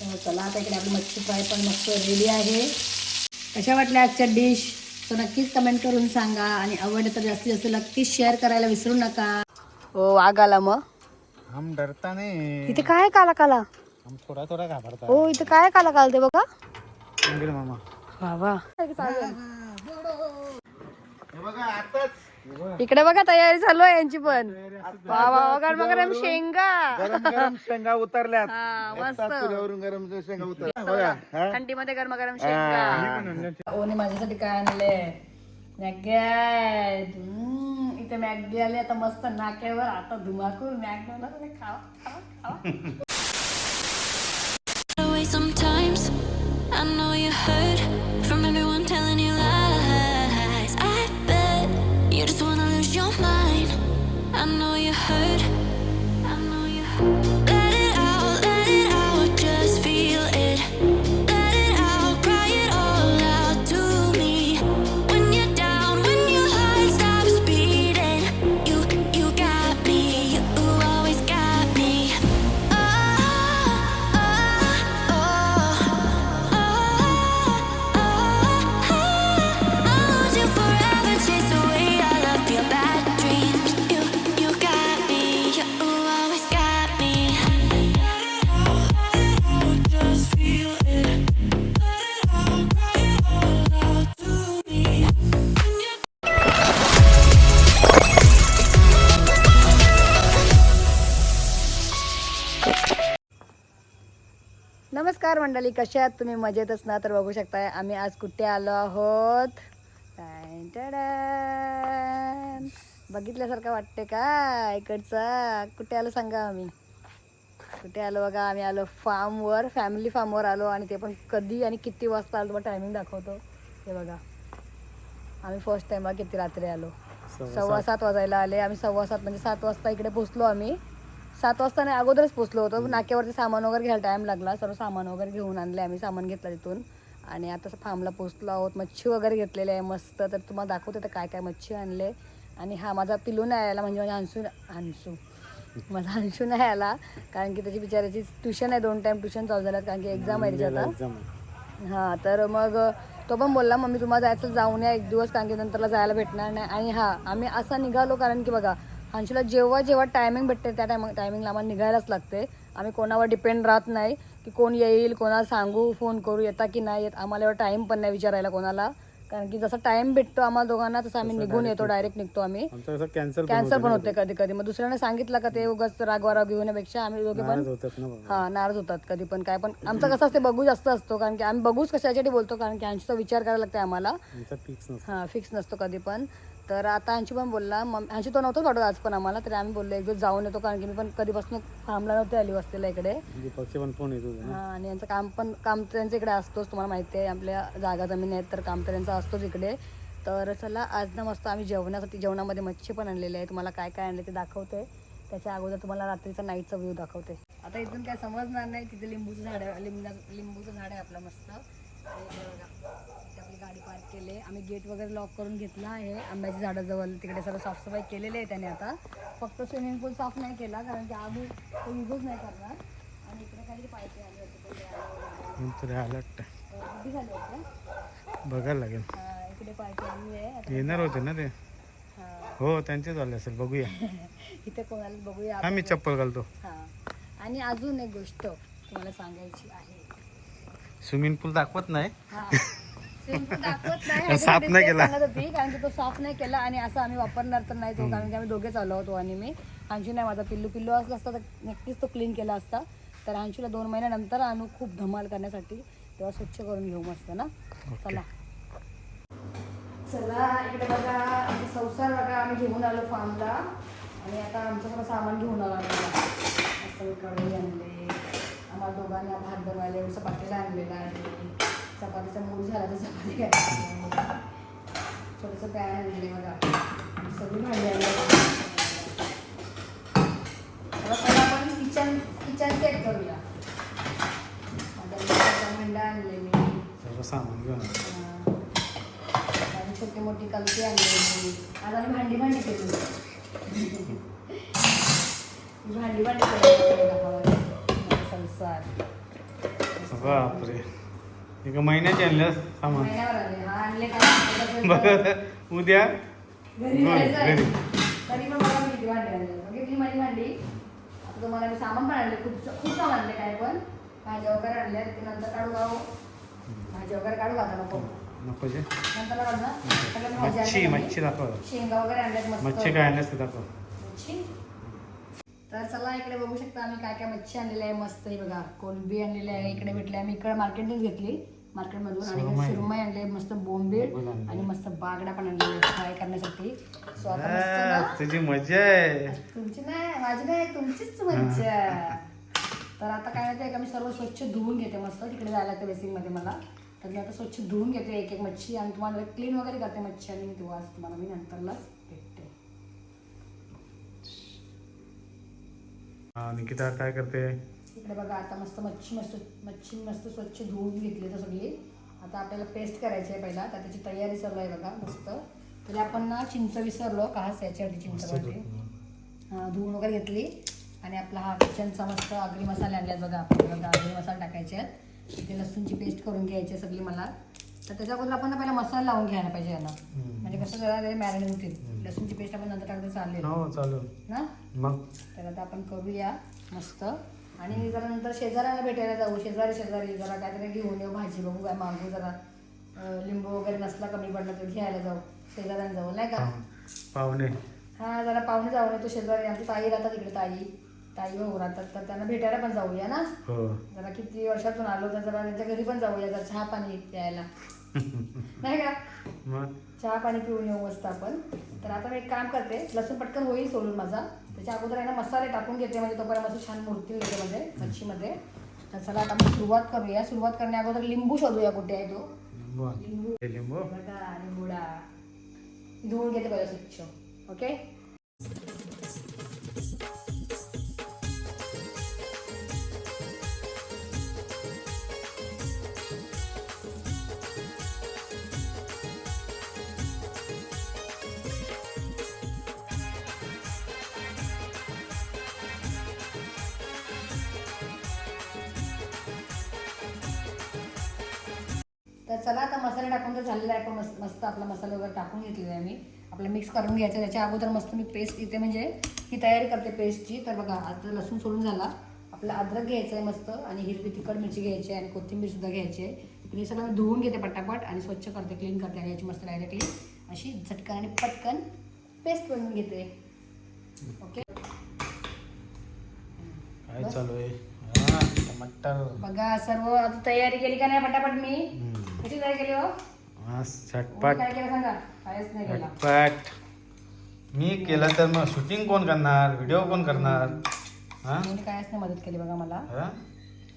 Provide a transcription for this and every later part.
तर चला आता इकडे आपली मच्छी फ्राय पण मस्त रेडी आहे. कशा वाटल्या आजच्या डिश? तर नक्कीच कमेंट करून सांगा आणि आवडलं तर जास्तीत जास्त नक्कीच शेअर करायला विसरू नका. हो वाघ आला मग. हम डरता नहीं. इथे काय काला काला? हम थोड़ा थोड़ा घाबरता हो इथे काय काला कालते बघा. इंदिरा मामा. बाबा हे बघा आताच इकडे बघा तयारी चालू आहे यांची पण. वा वा गरम गरम शेंगा. गरम गरम शेंगा उतरल्यात. हा मस्त. गरम शेंगा उतरल्या. बघा हा? थंडीमध्ये गरम गरम शेंगा. ओने माझ्यासाठी काय आणले? मॅगी. हम्म, इथे मॅगी आली आता मस्त नाक्यावर आता धुमाकूर मॅगी खावा खावा खावा. नमस्कार मंडळी कशा आहात तुम्ही? मजेतच ना तर बघू शकताय. आम्ही आज कुठे आलो आहोत. बघितल्यासारखं वाटते का इकडचा. कुठे आलो सांगा आम्ही? कुठे आलो बघा? आम्ही आलो फार्मवर फॅमिली फार्मवर आलो आणि ते पण कधी आणि किती वाजता आलो तुम्हाला टायमिंग दाखवतो. हे बघा. आम्ही फर्स्ट टाइम किती रात्री आलो. सव्वा सात. वाजायला आले. आम्ही सव्वा सात म्हणजे सात वाजता इकडे पोचलो आम्ही. सात वाजता नाही अगोदरच पोचलो होतो. नाक्यावरती सामान वगैरे घ्यायला टाइम लागला. सर्व सामान वगैरे घेऊन आणले आम्ही सामान घेतलं तिथून. आणि आता फार्मला पोचलो आहोत. मच्छी वगैरे घेतलेली आहे मस्त. तर तुम्हाला दाखवते तर काय काय मच्छी आणले. आणि हा माझा पिलू नाही आला म्हणजे माझा हंसू हंसू माझा हंसू नाही आला. कारण की त्याची बिचाराची ट्युशन आहे. दोन टाइम ट्युशन चालू झाल्यात. कारण की एक्झाम आहे त्याची आता. हां तर मग तो पण बोलला मम्मी तुम्हाला जायचं जाऊन या. एक दिवस कारण की नंतरला जायला भेटणार नाही. आणि हां आम्ही असा निघालो कारण की बघा अंशूला जेव्हा जेव्हा टायमिंग भेटते त्या टायमिंग टायमिंगला आम्हाला निघायलाच लागते. आम्ही कोणावर डिपेंड राहत नाही की कोण येईल कोणाला सांगू फोन करू येता की नाही येत. आम्हाला एवढा टाईम पण नाही विचारायला कोणाला. कारण की जसा टाइम भेटतो आम्हाला दोघांना तसं आम्ही निघून येतो डायरेक्ट निघतो आम्ही. कॅन्सल कॅन्सल पण होते कधी. कधी मग दुसऱ्याने सांगितलं का ते उगाच रागवाराग घेऊन येण्यापेक्षा आम्ही दोघे पण हा नाराज होतात कधी पण काय पण. आमचं कसं असते बघू जास्त असतो. कारण की आम्ही बघूच कशासाठी बोलतो कारण की आमचा विचार करायला लागते आम्हाला. हा फिक्स नसतो कधी पण. तर आता अंशू पण बोलला मग अंशू तो नव्हतो वाटत आज पण आम्हाला तरी आम्ही बोललो एक दिवस जाऊन येतो कारण की मी पण कधीपासून फार्मला नव्हते आली वस्तीला इकडे. दीपकचे पण फोन येत हा आणि यांचं काम पण काम तर यांचं इकडे असतोच तुम्हाला माहिती आहे आपल्या जागा जमीन आहेत तर काम तर यांचं असतोच इकडे. तर चला आज ना मस्त आम्ही जेवणासाठी जेवणामध्ये मच्छी पण आणलेली आहे तुम्हाला काय काय आणले ते दाखवते. त्याच्या अगोदर तुम्हाला रात्रीचा नाईटचा व्ह्यू दाखवते. आता इथून काय समजणार नाही तिथे लिंबूचं झाड आहे लिंबा लिंबूचं झाड आहे आपलं मस्त. केली. आम्ही गेट वगैरे लॉक करून घेतला आहे. आंब्याच्या झाडाजवळ तिकडे सर्व साफसफाई केलेली आहे त्याने आता. फक्त स्विमिंग पूल साफ नाही केला कारण की आम्ही तो युजच नाही करणार. आणि इकडे काहीतरी पाहिजे आले होते झाले बघायला लागेल. इकडे आली आहे. येणार होते ना ते? हा. त्यांचेच आले असेल बघूया. इथे कोणाला बघूया. मी चप्पल घालतो. हा. आणि अजून एक गोष्ट तुम्हाला सांगायची आहे. स्विमिंग पूल दाखवत नाही. साफ नाही ते केला. होती कारण की तो साफ नाही केला आणि असं आम्ही वापरणार तर नाही तो कारण की आम्ही दोघेच आलो होतो आणि मी. अंशू नाही माझा पिल्लू. पिल्लू असला असता तर नक्कीच तो क्लीन केला असता. तर अंशूला दोन महिन्यानंतर आणू खूप धमाल करण्यासाठी. तेव्हा स्वच्छ करून घेऊ मस्त ना? चला. चला इकडे बघा आमचा संसार बघा आम्ही घेऊन आलो फार्मला आणि आता आमचं सगळं सामान घेऊन आलो आम्ही. मस्त कढई आणले. आम्हाला दोघांना भात बनवायला एवढं चपातीला आणलेलं आहे. चपातीचा मूड झाला तर चपाती काय छोटंसं पॅन आणले बघा. सगळी भांडी आणली आता पहिला आपण किचन किचन सेट करूया. आता मिक्सरचा भांडा आणले मी. सर्व सामान घेऊन आलो. आणि छोटी मोठी कलती आणली आज आम्ही भांडी भांडी केली भांडी भांडी केली संसार. बापरे. एका महिन्याची आणल्यास सामान महिन्यावर आले हा आणले काय बघ उद्या? घरी. तरी पण किती भांडी आणली बघितली माझी भांडी. आता तुम्हाला मी सामान पण आणले. खूप खूप सामान आणले काय पण. भाज्या वगैरे आणल्या ते नंतर काढू भाज्या वगैरे काढू आता? नको. नको जे. नंतर काढू ना? मच्छी मच्छी दाखव. शेंगा वगैरे आणल्यात मस्त. मच्छी काय आणल्यास ते दाखव. मच्छी? तर चला इकडे बघू शकता आम्ही काय काय मच्छी आणलेली आहे. मस्त हे बघा. कोलंबी आणलेली आहे. इकडे भेटली आम्ही. इकडे मार्केटनेच घेतली. मार्केटमधून आणि सुरमई. आणले मस्त बोंबील आणली. आणि मस्त बागडा पण आणलेले फ्राय करण्यासाठी. सो आता तुझी मजा आहे. तुमची नाही माझी नाही तुमचीच मज्जा तर आता काय माहिती का मी सर्व स्वच्छ धुवून घेते मस्त. तिकडे जायला त्या बेसिंगमध्ये मला. तर मी आता स्वच्छ धुवून घेते एक एक मच्छी आणि तुम्हाला क्लीन वगैरे करते मच्छी आणि तेव्हा तुम्हाला मी नंतरलाच भेटते. निकिता काय करते? इकडे बघा आता मस्त मच्छी मस्त मच्छी मस्त स्वच्छ धुवून घेतली तर सगळी. आता आपल्याला पेस्ट करायची आहे पहिला तर त्याची तयारी चालू आहे बघा मस्त. तरी आपण ना चिंच विसरलो खास याच्यासाठी चिंच मस्त वाटी धुतलं. हा, धुवून वगैरे घेतली. आणि आपला हा किचनचा मस्त आगरी मसाले आणल्यात बघा आपण बघा आगरी मसाले टाकायचे आहेत. इथे लसूणची पेस्ट करून घ्यायची आहे सगळी मला. तर त्याच्या अगोदर आपण पहिला मसाला लावून घ्यायला पाहिजे यांना. म्हणजे कसं जरा ते मॅरिनेट होतील. लसूणची पेस्ट आपण नंतर चालेल. हो चालू ना? तर आता आपण करूया मस्त. आणि जरा नंतर शेजाऱ्याला भेटायला जाऊ. शेजारी शेजारी जरा काहीतरी घेऊन येऊ भाजी बघू काय मागू जरा. लिंबू वगैरे नसला कमी पडला तर घ्यायला जाऊ. शेजाऱ्यांना जाऊ नाही का. पाहुणे. हा जरा पाहुणे जाऊन येतो शेजारी. आमची ताई राहतात तिकडे ताई. ताई भाऊ राहतात. तर त्यांना भेटायला पण जाऊया ना? हो. जरा किती वर्षातून आलो तर जरा त्यांच्या घरी पण जाऊया जरा चहा पाणी प्यायला. नाही का? चहा पाणी पिऊन येऊ मस्त आपण. तर आता मी एक काम करते लसूण पटकन होईल सोडून माझा. त्याच्या अगोदर आहे ना मसाले टाकून घेते म्हणजे तोपर्यंत मस्त छान मूर्ती त्याच्यामध्ये मच्छीमध्ये. तर चला आता आपण सुरुवात करूया. सुरुवात करण्या अगोदर लिंबू शोधूया कुठे आहे तो. लिंबू. लिंबू हे लिंबू. बघा लिंबुडा. धुवून घेते पहिला स्वच्छ. ओके? तर झालेला आहे. पण मस्त मस्त आपला मसाला वगैरे टाकून घेतलेला आहे मी. आपलं मिक्स करून घ्यायचं. त्याच्या अगोदर मस्त मी पेस्ट इथे म्हणजे ही तयारी करते पेस्टची तर बघा आता लसूण सोडून झाला. आपलं अद्रक घ्यायचं आहे मस्त आणि हिरवी तिखट मिरची घ्यायची आहे आणि कोथिंबीर सुद्धा घ्यायची आहे. हे सगळं मी धुवून घेते पटापट आणि स्वच्छ करते क्लीन करते आणि याची मस्त डायरेक्टली अशी झटकन आणि पटकन पेस्ट बनवून घेते. ओके काय चालू आहे? हा, टमाटर बघा सर्व आता तयारी केली का नाही पटापट मी. कशी तयारी केली हो? झटपट. काय केलं सांगा? कायच नाही केला. झटपट. मी केलं तर मग शूटिंग कोण करणार? व्हिडिओ कोण करणार? हा? मी कायच नाही मदत केली बघा मला. हा?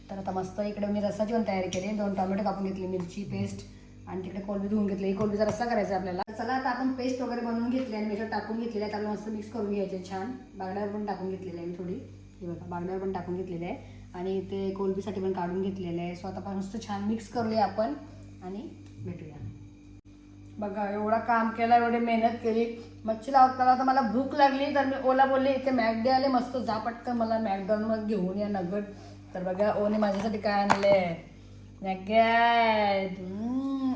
तर आता मस्त इकडे मी रसाची पण तयारी केली. दोन टोमॅटो कापून घेतले मिरची पेस्ट. आणि तिकडे कोलबी धुवून घेतली. कोलबीचा रस्सा करायचा आहे आपल्याला. चला आता आपण पेस्ट वगैरे बनवून घेतली आणि त्याच्यात टाकून घेतलेली आहे त्याला मस्त मिक्स करून घ्यायचे छान. बागड्यावर पण टाकून घेतलेली आहे मी थोडी. हे बघा बागड्यावर पण टाकून घेतलेली आहे. आणि ते कोलबीसाठी पण काढून घेतलेलं आहे. सो आता आपण मस्त छान मिक्स करूया आपण आणि भेटूया. बघा एवढा काम केला एवढी मेहनत केली. मच्छी लावत तर मला भूक लागली तर मी ओला बोलली इथे मॅगडे आले मस्त जा पटकन मला मग घेऊन या नगट तर बघा ओने माझ्यासाठी काय आणले मॅगॅट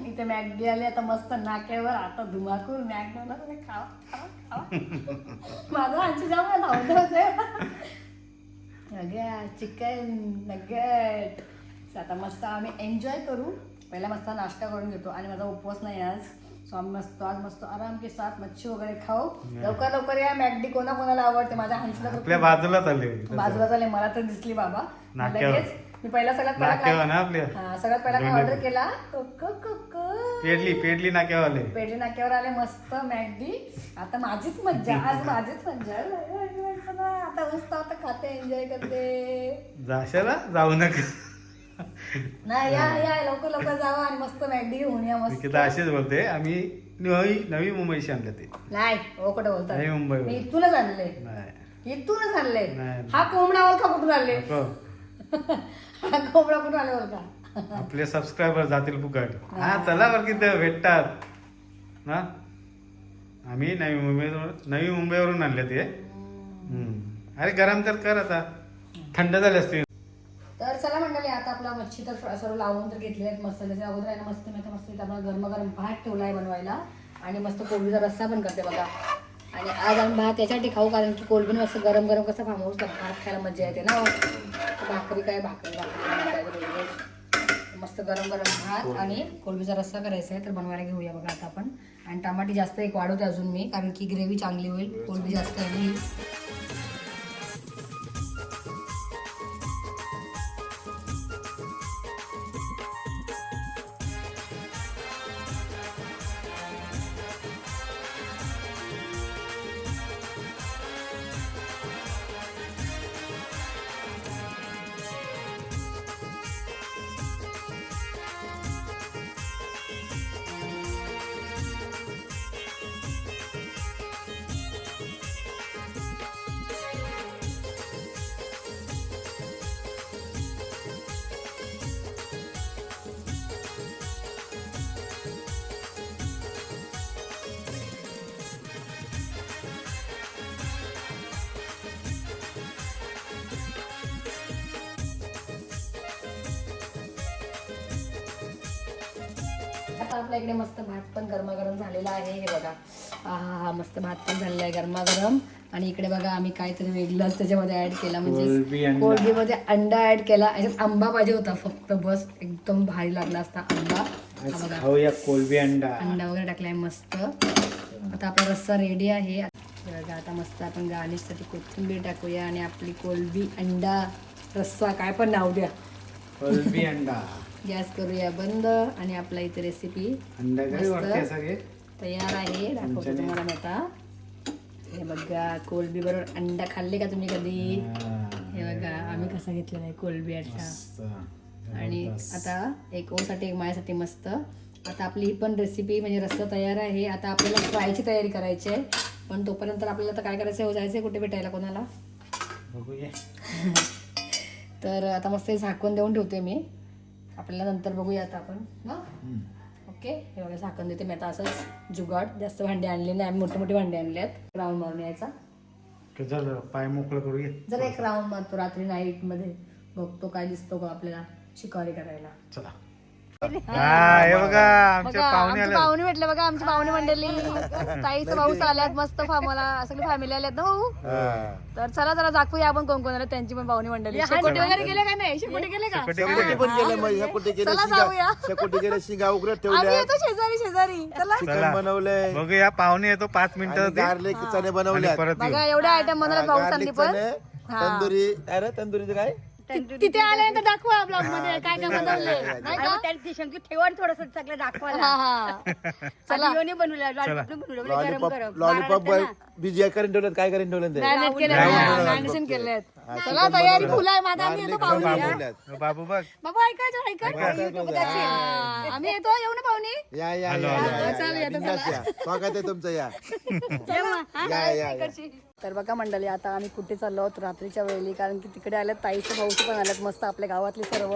इथे मॅगडी आले आता मस्त नाक्यावर आता धुमाकूर मॅकडॉनला खावा खावा खावा. माझं आमची जाऊ लावलं होते. चिकन नगेट आता मस्त आम्ही एन्जॉय करू. पहिला मस्त नाश्ता करून घेतो. आणि माझा उपवास नाही आज. सो आम्ही मस्त आज मस्त आराम के साथ मच्छी वगैरे खाऊ. लवकर लवकर या मॅगडी कोणा कोणाला आवडते? माझ्या हंसला आपल्या बाजूला चालले बाजूला झाले मला तर दिसली बाबा. नाक्यावर. लगेच मी पहिला सगळ्यात पहिला नाक्यावर ना काय आपल्या? हा सगळ्यात पहिला काय. ऑर्डर केला? कोको कोको पेडली पेडली नाक्यावाले पेढे नाक्यावर आले मस्त मॅगडी. आता माझीच मज्जा आज माझीच मज्जा. आता मस्त आता खाते एन्जॉय करते. जाशाला जाऊ नका. नाही या या लवकर लवकर जावा आणि मस्त मॅगडी घेऊन या मस्त. निकिता असेच बोलते आम्ही नवी नवी मुंबईशी आणलं ते. नाही कुठं बोलतात. नवी मुंबई मी इथूनच आणले. नाही. इथूनच आणले. नाही. हा कोंबडा ओळखा कुठून आणले? नको. हा कोंबडा कुठून आले ओळखा आपले सबस्क्रायबर जातील फुकट. हा चला बरं किती भेटतात. ना आम्ही नवी मुंबईवरून नवी मुंबईवरून आणले ते. हम्म. अरे गरम तर कर आता. थंड झाले असते. तर चला मंडळी आता आपला मच्छी तर सर्व लावून तर घेतले आहेत मस्त. त्याच्या अगोदर आहे ना मस्त मी मस्त इथं आपला गरम भात ठेवला आहे बनवायला. आणि मस्त कोबीचा रस्सा पण करते बघा. आणि आज आम्ही भात याच्यासाठी खाऊ कारण की कोलबीन मस्त गरम गरम कसं हाऊसला भात खायला मजा येते ना. भाकरी काय? भाकरी मस्त गरम गरम भात आणि कोलबीचा रस्सा करायचा आहे तर बनवायला घेऊया बघा आता आपण. आणि टमाटी जास्त एक वाढवते अजून मी कारण की ग्रेव्ही चांगली होईल. कोलबी जास्त आहे आता आपल्या इकडे मस्त भात पण गरमागरम झालेला आहे. हे बघा. हा हा हा मस्त भात पण झालेला आहे गरमागरम. आणि इकडे बघा आम्ही काहीतरी वेगळंच त्याच्यामध्ये ऍड केला. कोळंबी म्हणजे. कोळंबीमध्ये अंडा ऍड केला. याच्यात आंबा पाहिजे होता. फक्त बस एकदम भारी लागला असता आंबा. कोलबी अंडा. अंडा वगैरे टाकलाय मस्त. आता आपला रस्सा रेडी आहे. बघा आता मस्त आपण गार्निशसाठी कोथिंबीर टाकूया. आणि आपली कोलबी अंडा रस्सा काय पण नाव द्या. कोलबी अंडा. गॅस करूया बंद आणि आपला इथे रेसिपी तयार आहे. दाखवतो. तुम्हाला आता. हे बघा कोलबी बरोबर अंडा खाल्ले का तुम्ही कधी? हे. बघा आम्ही कसा घेतलेला आहे कोलबी अंडा आणि आता एक ओसाठी एक माझ्यासाठी मस्त. आता आपली ही पण रेसिपी म्हणजे रस्सा तयार आहे. आता आपल्याला फ्रायची तयारी करायची आहे. पण तोपर्यंत आपल्याला आता काय करायचं आहे जायचं कुठे भेटायला? कोणाला? तर आता मस्त हे झाकून देऊन ठेवते मी. आपल्याला नंतर बघूया आता आपण ना. ओके हे बघा झाकण देते मी आता असंच. जुगाड जास्त भांडे आणले नाही आम्ही मोठे मोठे भांडे आणले आहेत. राऊंड मारून यायचा. पाय मोकळं करूया जर एक राऊंड मारतो रात्री नाईटमध्ये. बघतो काय दिसतो का आपल्याला शिकारी करायला. चला. हा हे बघा. आमचे बघा पाहुणे आमची आले पाहुणे भेटले बघा आमची पाहुणे मंडळी ताईचं भाऊ आल्यात मस्त मला सगळी फॅमिली आल्यात ना भाऊ? तर चला जरा दाखवूया आपण कोण कोण आले त्यांची पण पाहुणे मंडळी. शेकोटी वगैरे गेले का नाही? शेकोटी गेले का? शेकोटी गेले. पण गेले मग ह्या कुठे गेले चला शिंगा जाऊया. ह्या कुठे गेले शिंगा उघडत आम्ही ठेवल्या. येतो शेजारी शेजारी. चला. चिकन बनवलंय. बघूया पाहुणे येतो पाच मिनिटं गार्लिक चणे आणि बनवल्यात परत येऊ. बघा एवढ्या आयटम बनवले भाऊ सांगली गार्लिक पण चणे तंदुरी अरे तंदुरीचं काय? तिथे आल्यानंतर दाखवा ब्लॉगमध्ये काय काय बनवले नाही का? शंकी ठेवा थोडस सगळं दाखवायला. हा हा. चला बनवल्या लॉलीपॉप बनवलं गरम लॉलीपॉप गरम लॉलीपॉप बिजी करून ठेवलं काय करून ठेवलं ते? केले केलेत चला तयारी फुल आहे माझा आम्ही येतो पाहुणे बनवल्यात. बाबू बघ. बाबा ऐकायचं ऐकायचं. हा, आम्ही येतो येऊ ना पाहुणे या या स्वागत आहे तुमचं या. या या या तर बघा मंडळी आता आम्ही कुठे चाललो आहोत रात्रीच्या वेळी कारण की तिकडे आल्यात ताईचे भाऊचे पण आल्यात मस्त आपल्या गावातली सर्व.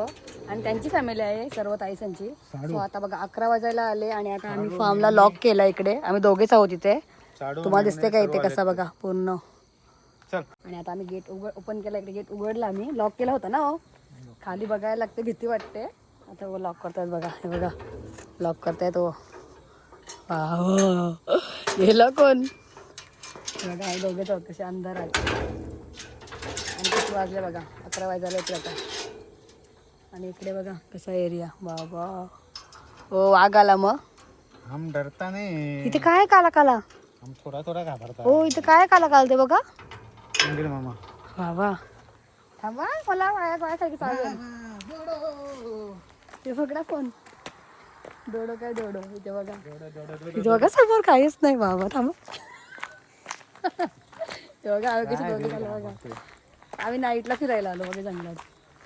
आणि त्यांची फॅमिली आहे सर्व ताईसांची. सो आता बघा अकरा वाजायला आले आणि आता आम्ही फार्मला लॉक केला इकडे. आम्ही दोघेच आहोत इथे. तुम्हाला दिसते का इथे कसा बघा? पूर्ण. चल. आणि आता आम्ही गेट उघड ओपन केला इकडे गेट उघडला आम्ही. लॉक केला होता ना हो. खाली बघायला लागते भीती वाटते. आता वो लॉक करतायत बघा. हे बघा. लॉक करतायत वाव. गेलं कोण? बघा हे दोघेच आहोत कसे अंधार आहेत. आणि किती वाजले बघा? अकरा वाजायला येते आता. आणि इकडे बघा कसा एरिया बाबा. हो वाघ आला मग. हम डरता नाही. इथे काय काला काला थोडा थोडा घाबरता हो इथे काय काला काल ते बघा? इंग्रज मामा. बाबा थांबा मला वाया वाया खाली चालेल ते बघा फोन डोडो काय डोडो इथे बघा. इथे बघा समोर काहीच नाही बाबा थांबा. ते बघा आम्ही कशी दोघे झालो बघा. आम्ही नाईटला फिरायला आलो बघा जंगलात.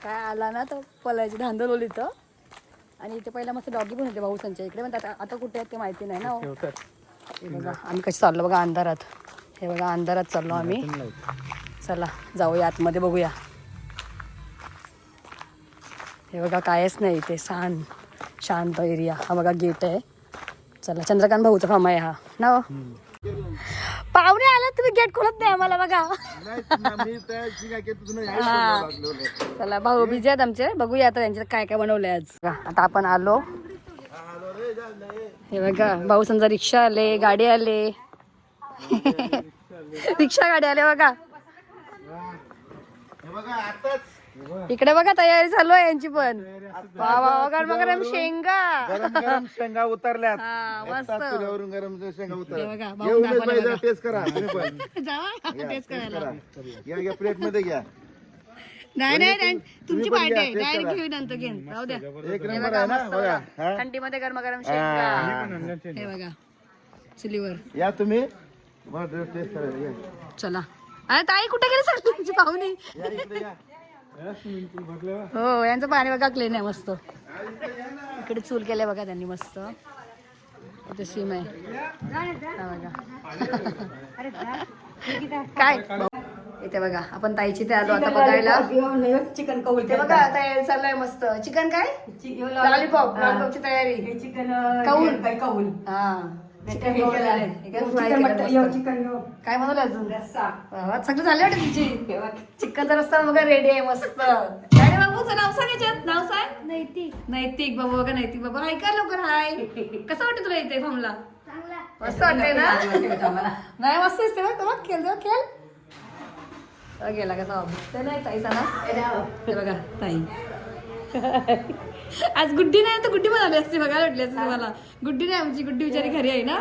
काय आला ना तर पलायची धांदल ओली इथं. आणि इथे पहिला मस्त डॉगी पण होते भाऊसांच्या इकडे पण आता आता कुठे आहेत ते माहिती नाही ना हे बघा आम्ही कशी चाललो बघा अंधारात. हे बघा अंधारात चाललो आम्ही. चला जाऊया आतमध्ये बघूया. हे बघा कायच नाही इथे शांत शांत एरिया. हा बघा गेट आहे. चला चंद्रकांत भाऊचा फार्म आहे हा. ना हो? पाहुणे आला तुम्ही गेट खोलत नाही आम्हाला बघा. हा. चला भाऊ बिजे आहेत आमचे. बघूया आता त्यांच्यात काय काय बनवलंय आज. आता आपण आलो. हे बघा भाऊ समजा रिक्षा आले गाडी आले. रिक्षा गाडी आले बघा. इकडे बघा तयारी चालू आहे यांची पण. गरम गरम शेंगा. शेंगा तुझ्यावरून गरम शेंगा उतर बघा, भाऊ येऊन दाखवा पाहिजे बघा. टेस्ट करा. तुम्ही पण. जावा टेस्ट करायला. प्लेटमध्ये घ्या. नाही नाही नाही तुमची पार्टी आहे. डायरेक्ट. घेऊन नंतर घेईन राहू द्या. एक हे नंबर बघा. आहे ना? मस्त बघा हा? थंडीमध्ये गरम गरम शेंगा हा. बघा. चुलीवर. या तुम्ही. टेस्ट करा या. चला. अरे ताई कुठे गेली सर? तुमची पाहुणी. या इकडे या. हो यांचं पाणी बघा क्लीन आहे मस्त. इकडे चूल केलंय बघा त्यांनी मस्त. इथे सीम आहे. हा बघा. काय? इथे बघा आपण ताईची ते आलो आता बघायला. चिकन कौल ते बघा तयारी चालू मस्त. चिकन काय? लॉलीपॉप लॉलीपॉपची तयारी. चिकन कौल. काय कौल? हा. हे काय बनवलं अजून? सगळं झालं वाटत तुझी? चिकनचा रस्ता बघा रेडी आहे मस्त. काय रे बाबूचं नाव सांग याच्यात. नाव सांग. नैतिक. नैतिक बाबू बघा नैतिक बाबू. हाय का लवकर? हाय. कसं वाटतं तुला इथे फॉर्मला मस्त वाटतंय ना? नाही मस्त दिसते बघ बघ खेळ खेळ. गेला का बाबू ते नाही ताईचा ना? ते बघा ताई. आज गुड्डी नाही तर गुड्डी बनवली असते बघा वाटली असते तुम्हाला. गुड्डी नाही आमची गुड्डी बिचारी घरी आहे ना?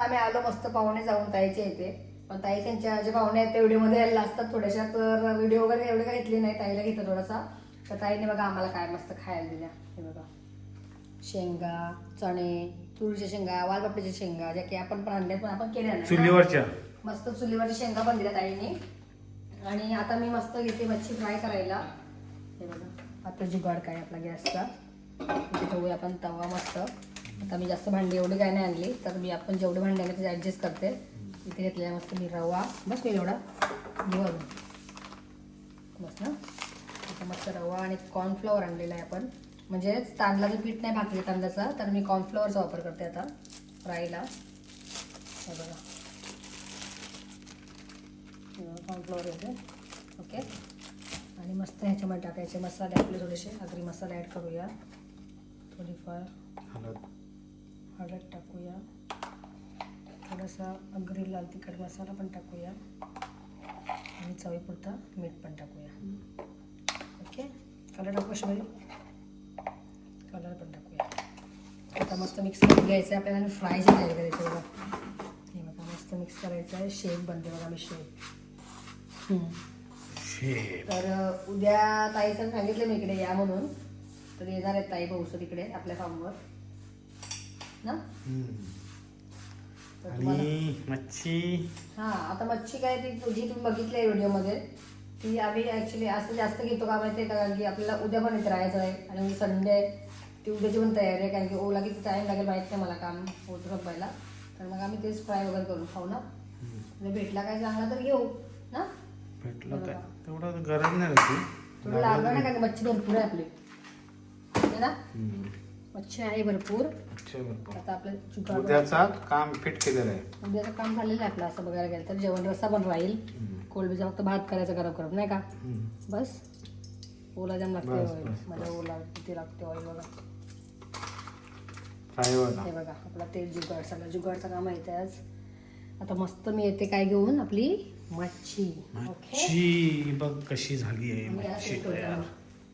आम्ही आलो मस्त पाहुणे जाऊन ताईच्या इथे. पण ताई त्यांच्या जे पाहुणे आहेत ते व्हिडिओमध्ये यायला असतात थोड्याशा तर व्हिडिओ वगैरे एवढे काही घेतले नाही ताईला घेतलं थोडासा. तर ताईने बघा आम्हाला काय मस्त खायला दिल्या. हे बघा. शेंगा चणे तुरीच्या शेंगा वालपापडीच्या शेंगा ज्या की आपण पण आणल्या पण आपण केल्या नाही. चुलीवरच्या. मस्त चुलीवरच्या शेंगा पण दिल्या ताईने. आणि आता मी मस्त घेते मच्छी फ्राय करायला. हे बघा आता जुगाड काय आपला गॅसचा. इथे ठेवूया आपण तवा मस्त. आता मी जास्त भांडी एवढी काय नाही आणली तर मी आपण जेवढे भांडी आणले ते ॲडजस्ट करते. इथे घेतलेला मस्त मी रवा. बस मी एवढा. घेऊ बस ना. आता मस्त रवा आणि कॉर्नफ्लॉवर आणलेला आहे आपण. म्हणजे तांदळाचं पीठ नाही भाकरी तांदळाचा. तर मी कॉर्नफ्लॉवरचा वापर करते आता फ्रायला. हे बघा. कॉर्नफ्लॉवर येते ओके आणि मस्त ह्याच्यामध्ये टाकायचे मसाले आपले थोडेसे आगरी मसाले ॲड करूया. थोडीफार हळद. हळद टाकूया. थोडासा अगरी लाल तिखट मसाला पण टाकूया. आणि चवीपुरता मीठ पण टाकूया. ओके कलर टाकू शिवाय कलर पण टाकूया. आता मस्त मिक्स करून घ्यायचं आहे आपल्याला फ्रायची तयारी करायची बघा. हे बघा मस्त मिक्स करायचं आहे शेक बनते बघा मी शेक तर उद्या ताईचं सांगितलं मी इकडे या म्हणून. तर येणार आहेत ताई भाऊसर इकडे आपल्या फार्मवर ना? तर तुम्हाला आणि मच्छी? हा आता मच्छी काय ती तुझी तुम्ही बघितली व्हिडिओमध्ये ती आम्ही ॲक्च्युली असं जास्त घेतो का माहिती आहे का? कारण की आपल्याला उद्या पण इथे राहायचं आहे आणि संडे आहे. ती उद्याची पण तयारी आहे कारण की ओला किती टाईम लागेल माहीत नाही मला काम होतं संपायला. तर मग आम्ही तेच फ्राय वगैरे करू खाऊ ना. जर भेटला काय चांगला तर घेऊ ना? भेटलं तर तेवढं गरज नाही थोडं लागलं मच्छी भरपूर आहे आपली. है ना? मच्छी आहे भरपूर. आता आपलं उद्याचा काम फिट केलेलं आहे. उद्याचं काम झालेलं आहे आपलं असं बघायला गेलं तर. जेवण रस्सा पण राहील. कोलबीचा फक्त भात करायचा गरम गरम नाही का. बस. ओला जाम लागते ऑइल. माझ्या ओला किती लागते ऑइल बघा. हे बघा आपला तेल जुगाड सगळं जुगाडचं काम आहे आज. आता मस्त मी येते काय घेऊन आपली? मच्छी ओके? मच्छी बघ कशी झाली आहे मी याला मच्छी. तयार.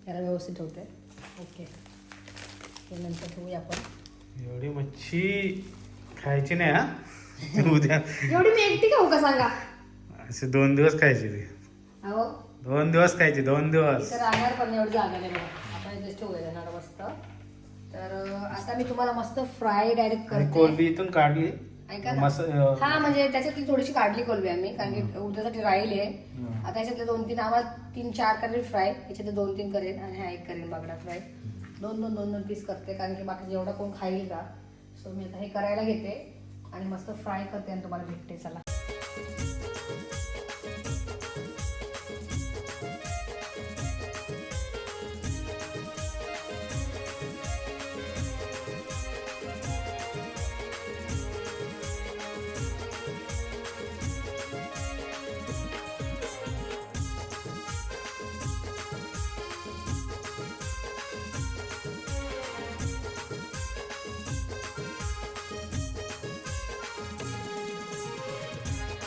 याला व्यवस्थित ठेवते ओके. ते नंतर ठेवूया आपण. एवढी मच्छी खायची नाही हा? उद्या. एवढी मी एकटी खाऊ का सांगा? असे दोन दिवस खायची ती. अहो. दोन दिवस खायची दोन दिवस. इथं राहणार पण एवढी जागा नाही बघा. आपण इथेच ठेवूया जाणार मस्त. तर अं, आता मी तुम्हाला मस्त फ्राय डायरेक्ट आणि करते. कोलबी इथून काढली. ऐका ना. मस हा म्हणजे त्याच्यातली थोडीशी काढली कोलबी आम्ही कारण की उद्यासाठी राहील आहे आता याच्यातले दोन तीन आम्हाला तीन चार करेल फ्राय याच्यातले दोन तीन करेन आणि हा एक करेन बागडा फ्राय. दोन दोन दोन दोन पीस करते कारण की बाकी जेवढा कोण खाईल का? सो मी आता हे करायला घेते आणि मस्त फ्राय करते आणि तुम्हाला भेटते चला.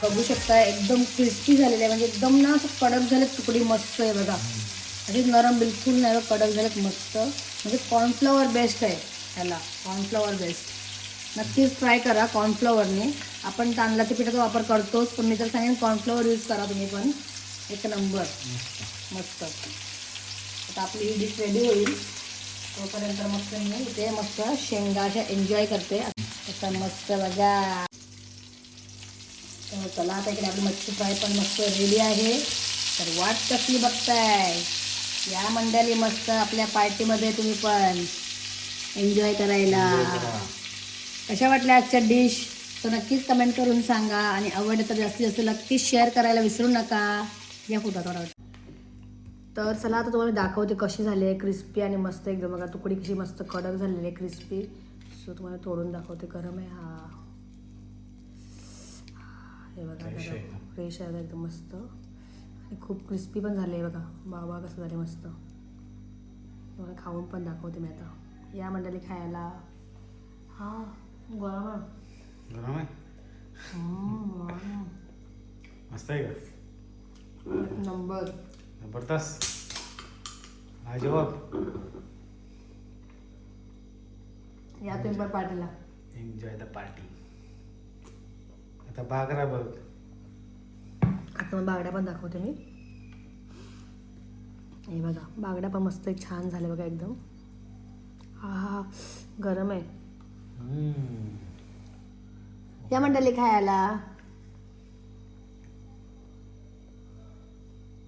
बघू शकता एकदम क्रिस्पी झालेले आहे. म्हणजे एकदम ना असं कडक झाले तुकडी मस्त आहे बघा. अशी नरम बिलकुल नाही कडक झालेत मस्त. म्हणजे कॉर्नफ्लॉवर बेस्ट आहे ह्याला. कॉर्नफ्लॉवर बेस्ट नक्कीच ट्राय करा कॉर्नफ्लॉवरने आपण तांदळाच्या पिठाचा वापर करतोच पण मी तर सांगेन कॉर्नफ्लॉवर यूज करा तुम्ही पण. एक नंबर मस्त. आता आपली ही डिश रेडी होईल. तोपर्यंत मस्त मी इथे मस्त शेंगा अशा एन्जॉय करते. आता मस्त बघा. तर चला आता इकडे आपली मच्छी फ्राय पण मस्त रेडी आहे. तर वाट कसली बघताय? या मंडळी मस्त आपल्या पार्टीमध्ये तुम्ही पण एन्जॉय करायला. कशा वाटल्या आजच्या डिश तर नक्कीच कमेंट करून सांगा आणि आवडलं तर जास्तीत जास्त नक्कीच शेअर करायला विसरू नका. या फोटो थोडा तर चला आता तुम्हाला दाखवते कशी झाली आहे क्रिस्पी आणि मस्त एकदम बघा तुकडी कशी मस्त कडक झालेली आहे क्रिस्पी सो तुम्हाला तोडून दाखवते. गरम आहे हा. हे बघा. फ्रेश आहे एकदम मस्त. आणि खूप क्रिस्पी पण झाले बघा. बाबा कसं झाले मस्त. तुम्हाला खाऊन पण दाखवते मी आता. या मंडळी खायला. हा गरम आहे. गरम. मस्त आहे का? नंबर. जबरदस्त. हा जवाब. या तुम्ही पण पार्टीला एन्जॉय द पार्टी आता बागरा बघ आता मग बागड्या पण दाखवते मी. हे बघा बागड्या पण मस्त छान झाले बघा एकदम. हा हा गरम आहे. या मंडळी खायला.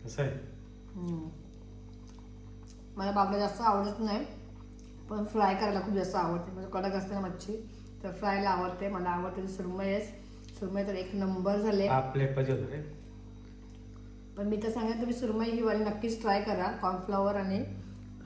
कसं आहे. मला बागड्या जास्त आवडत नाही पण फ्राय करायला खूप जास्त आवडते. म्हणजे कडक असते ना मच्छी तर फ्रायला आवडते मला आवडते सुरमईच. सुरमई तर एक नंबर झाले. आपले पाहिजे होतं रे. पण मी तर सांगेन तुम्ही सुरमई ही वाली नक्कीच ट्राय करा. कॉर्नफ्लॉवर आणि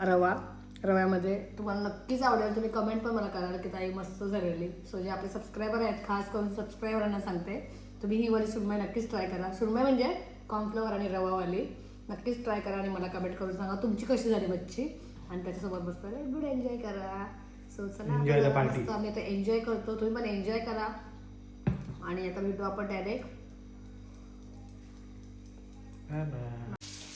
रवा. रव्यामध्ये तुम्हाला नक्कीच आवडेल. तुम्ही कमेंट पण मला कराल की ताई मस्त झालेली. सो जे आपले सबस्क्रायबर आहेत खास करून सबस्क्रायबरांना सांगते तुम्ही ही वाली सुरमई नक्कीच ट्राय करा. सुरमई म्हणजे कॉर्नफ्लॉवर आणि रवावाली नक्कीच ट्राय करा आणि मला कमेंट करून सांगा तुमची कशी झाली मच्छी. आणि त्याच्यासोबत मस्त गुड एन्जॉय करा. सो चला. मस्त आम्ही आता एन्जॉय करतो. तुम्ही पण एन्जॉय करा. आणि आता भेटू आपण डायरेक्ट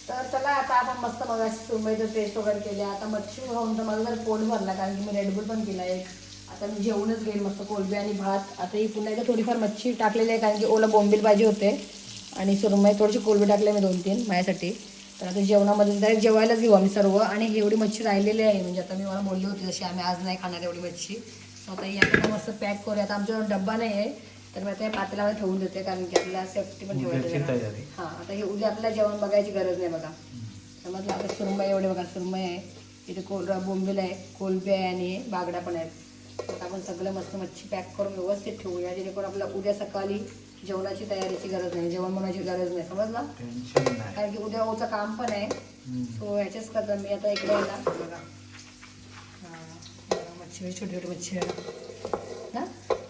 तर चला आता आपण मस्त मग सुरमईचं टेस्ट वगैरे केले. आता मच्छी खाऊन तर माझं जर पोट भरला कारण की मी रेडबुल पण केला एक आता मी जेवणच घेईन मस्त कोलबी आणि भात. आता ही पुन्हा एकदा थोडीफार मच्छी टाकलेली आहे कारण की ओला बोंबील पाहिजे होते. आणि सुरमई थोडीशी कोलबी टाकले मी दोन तीन माझ्यासाठी. तर आता जेवणामध्ये डायरेक्ट जेवायलाच घेऊ आम्ही सर्व. आणि एवढी मच्छी राहिलेली आहे म्हणजे आता मी मला बोलली होती जशी आम्ही आज नाही खाणार एवढी मच्छी. आता याकडे मस्त पॅक करूया. आता आमच्याकडे डब्बा नाही आहे तर मी आता या पातेल्यावर ठेवून देते कारण की आपल्याला सेफ्टी पण ठेवायची. हा आता हे उद्या आपल्याला जेवण बघायची गरज नाही बघा. समजलं आता सुरमई एवढे बघा सुरमई आहे. इथे कोल बोंबील आहे कोलबी आहे आणि बागडा पण आहेत आता आपण सगळं मस्त मच्छी पॅक करून व्यवस्थित ठेवूया जेणेकरून आपल्याला उद्या सकाळी जेवणाची तयारीची गरज नाही जेवण बनवायची गरज नाही. समजला? कारण की उद्या ओचं काम पण आहे. सो ह्याच्याच करता मी आता इकडे बघा हा, मच्छी छोटी छोटी मच्छी आहे.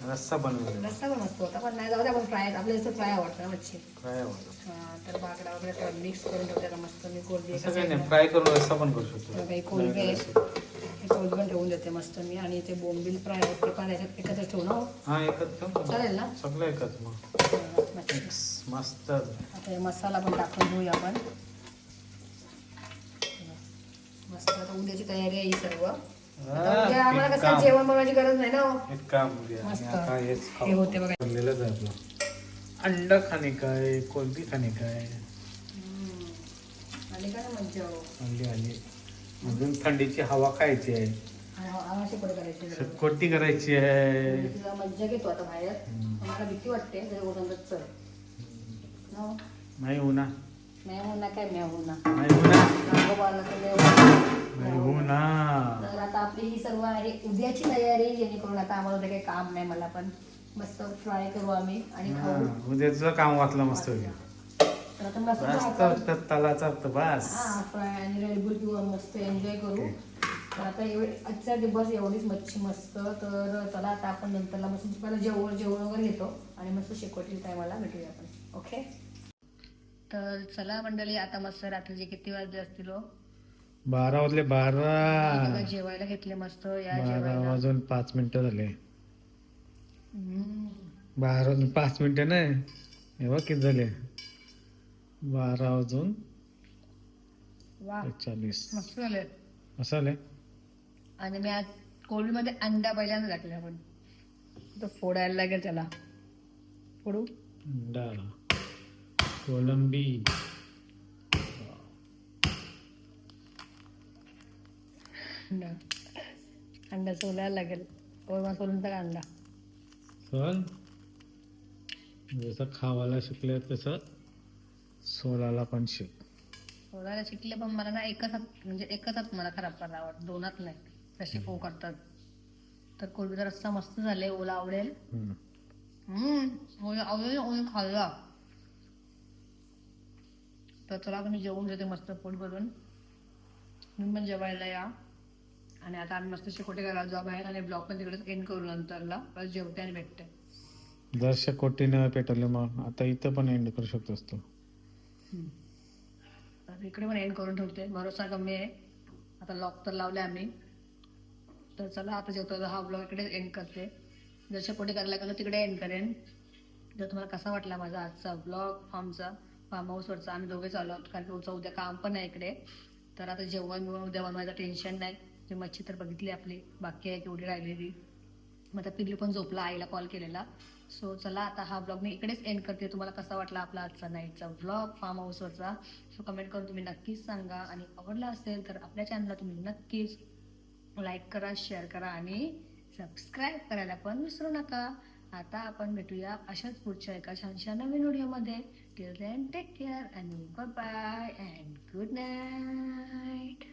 रस्सा बनवलेला. पण मस्त होता पण नाही जाऊ दे आपण फ्राय आपल्याला जास्त फ्राय आवडतं ना मच्छी. काय आवडतं. हा, तर बागडा वगैरे मिक्स करून ठेवते आता मस्त मी कोलबी एका असं काही नाही side फ्राय करून रस्सा पण करू. शकतो. काही कोलबी आहे हे कोलबी पण ठेवून देते मस्त मी आणि ते बोंबील फ्राय आहेत ते पण याच्यात एकत्र ठेवून हो? हा एकच ठेव. चालेल ना? सगळं एकच मग. हा, मच्छी. मस्त. आता हे मसाला पण टाकून घेऊया आपण. मस्त आता उद्याची तयारी आहे ही सर्व. आता उद्या आम्हाला एक कसं काम. जेवण बनवायची गरज नाही ना हो. एक काम करूया मस्त. आणि आता हेच हे खाऊ. होते बघा. बनलेलंच आहे आपलं. अंडा खाणे काय? कोलबी खाणे काय? मज्जा हो? आली अजून थंडीची हवा खायची आहे. पुढे करायची जरा. कोटी करायची आहे. तिला मज्जा घेतो आता बाहेर. मला भीती वाटते जर ओरडत चल. no? नाही हो ना नाही होणार काय? मी होणार. नाही हो ही सर्व आहे. उद्याची तयारी जेणेकरून आता आम्हाला काही काम नाही मला पण मस्त फ्राय करू आम्ही आणि हा, खाऊ. उद्याचं काम वाचलं मस्त तर आता मस्त बस. हा फ्राय आणि रेडबुल किंवा मस्त एन्जॉय करू. तर आता एवढी आजचा दिवस एवढीच मच्छी मस्त. तर चला आता आपण नंतरला मस्त पहिला जेवण जेवण वगैरे घेतो आणि मस्त शेकोटी टायमाला भेटूया आपण. ओके तर चला मंडळी आता मस्त रात्रीचे किती वाजले असतील हो? बारा वाजले बारा. जेवायला घेतले मस्त या बारा जेवायला. वाजून पाच मिनिटं झाले. हम्म. बारा वाजून पाच मिनिटं नाही. हे बघ किती झाले. बारा वाजून वा. चाळीस मस्त झाले. मसाले आणि मी आज कोळीमध्ये अंडा पहिल्यांदा टाकले आपण. तो फोडायला लागेल त्याला. फोडू? कोलंबी. अंडा. अंडा सोलायला लागेल. ओळमा सोलूनचा का अंडा. जसं खावायला शिकले तसं सोलाला पण शिक. सोलायला शिकले पण मला ना एकच हात म्हणजे एकच हात मला खराब करायला आवडत दोनात नाही. तसे पो करतात. तर कोळबीचा रस्सा मस्त झाले ओला आवडेल. हम्म. हम्म. ओला आवडेल ओला खाल्ला. तर चला तुम्ही जेवून घेते मस्त पोट भरून. तुम्ही पण जेवायला या. आणि आता आम्ही मस्त शिकोटे करायला जाऊ बाहेर आणि ब्लॉग पण तिकडेच एंड करू नंतरला. बस जेवते आणि भेटते. जर कोटीने पेटवले मग आता इथं पण एंड करू शकतोस तू. तर इकडे पण एंड करून ठेवते. भरोसा कमी आहे. आता लॉक तर लावले आम्ही. तर चला आता जेवतो. हा ब्लॉग इकडे एंड करते. जर शेकोटी करायला गेलो तिकडे एंड करेन. जर तुम्हाला कसा वाटला माझा आजचा ब्लॉग फार्मचा फार्म हाऊसवरचा आम्ही दोघे चालू आहोत. कारण की उद्या उद्या काम पण आहे इकडे. तर आता जेवण बिवण उद्या बनवायचं टेन्शन नाही. जे मच्छी तर बघितली आपली बाकी आहे केवढी राहिलेली. मग आता पिल्लू पण झोपला आईला कॉल केलेला. सो चला आता हा ब्लॉग मी इकडेच एंड करते. तुम्हाला कसा वाटला आपला आजचा नाईटचा ब्लॉग फार्म हाऊसवरचा सो कमेंट करून तुम्ही नक्कीच सांगा. आणि आवडला असेल तर आपल्या चॅनलला तुम्ही नक्कीच लाईक करा शेअर करा आणि सबस्क्राईब करायला पण विसरू नका. आता आपण भेटूया अशाच पुढच्या एका छानशा नवीन व्हिडिओमध्ये टिल देन टेक केअर आणि बाय अँड गुड नाईट